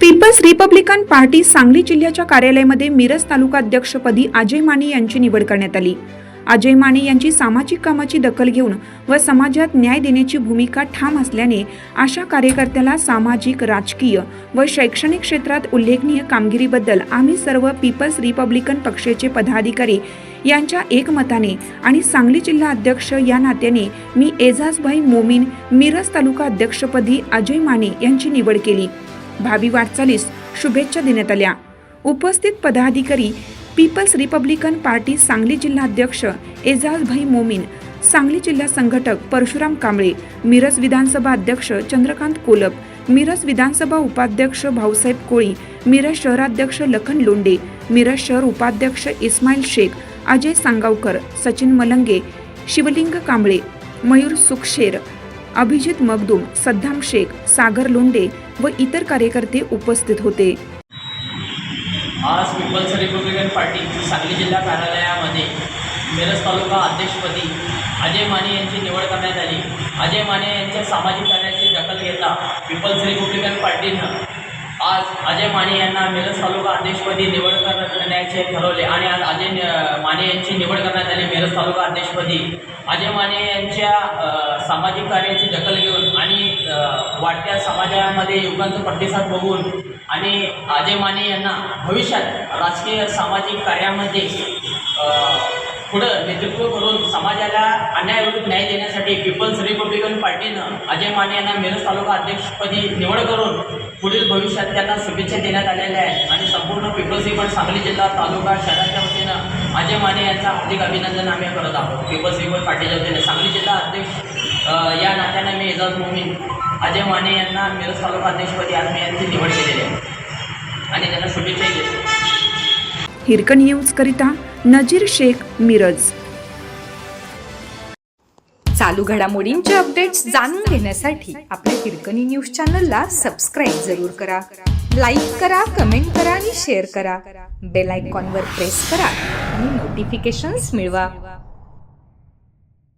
People's Republican party Sangli जिल्ह्याच्या कार्यालयामध्ये मिरज तालुका अध्यक्षपदी अजय माने यांची निवड करण्यात आली. अजय माने यांची सामाजिक कामाची दखल घेऊन व समाजात न्याय देण्याची भूमिका ठाम असल्याने अशा कार्यकर्त्याला सामाजिक राजकीय व शैक्षणिक क्षेत्रात उल्लेखनीय कामगिरीबद्दल आम्ही सर्व पीपल्स रिपब्लिकन पक्षाचे पदाधिकारी यांच्या एकमताने आणि सांगली जिल्हा अध्यक्ष या नात्याने मी एजाजभाई मोमीन मिरज तालुका अध्यक्षपदी अजय माने यांची निवड केली. भावी वाटचालीस शुभेच्छा देण्यात आल्या. उपस्थित पदाधिकारी पीपल्स रिपब्लिकन पार्टी सांगली जिल्हाध्यक्ष एजाजभाई मोमीन सांगली जिल्हा संघटक परशुराम कांबळे मिरज विधानसभा अध्यक्ष चंद्रकांत कोलप मिरज विधानसभा उपाध्यक्ष भाऊसाहेब कोळी मिरज शहराध्यक्ष लखन लोंडे मिरज शहर उपाध्यक्ष इस्माईल शेख अजय सांगावकर सचिन मलंगे शिवलिंग कांबळे मयूर सुखशेर अभिजित मगदूम सद्दाम शेख सागर लोंडे व इतर कार्यकर्ते उपस्थित होते. आज पीपल्स रिपब्लिकन पार्टी सांगली जिल्हा कार्यालयामध्ये मिरज तालुका अध्यक्षपदी अजय माने यांची निवड करण्यात आली. अजय माने यांच्या सामाजिक कार्याची दखल घेता पीपल्स रिपब्लिकन पार्टीनं आज अजय माने यांना मिरज तालुका अध्यक्षपदी निवड करण्याचे ठरवले आणि आज अजय माने यांची निवड करण्यात आली मिरज तालुका अध्यक्षपदी. अजय माने यांच्या सामाजिक कार्याची दखल घेऊन आणि वाढत्या समाजामध्ये युवकांचा प्रतिसाद बघून आणि अजय माने यांना भविष्यात राजकीय सामाजिक कार्यामध्ये पुढं नेतृत्व करून समाजाला अन्यायविरुद्ध न्याय देण्यासाठी पीपल्स रिपब्लिकन पार्टीनं अजय माने यांना मिरज तालुका अध्यक्षपदी निवड करून पुढील भविष्यात त्यांना शुभेच्छा देण्यात आलेल्या आहेत. आणि संपूर्ण पीपल्स रिपब्लिक सांगली जिल्हा तालुका शहराच्या वतीनं अजय माने यांचं हार्दिक अभिनंदन आम्ही करत आहोत. पीपल्स रिपब्लिक पार्टीच्या वतीने सांगली जिल्हा अध्यक्ष या नात्याने मी एजाज मोमीन अजय माने यांना मिरज तालुका अध्यक्षपदी आज यांची निवड केलेली आहे. आणि त्यांना शुभेच्छा देतो हिरकण न्यूज करिता नजीर शेख मिरज. चालू घडामोडींचे अपडेट्स जाणून घेण्यासाठी आपल्या हिरकणी न्यूज चॅनलला सबस्क्राईब जरूर करा. लाईक करा कमेंट करा आणि शेअर करा. बेल आयकॉनवर प्रेस करा आणि नोटिफिकेशन्स मिळवा.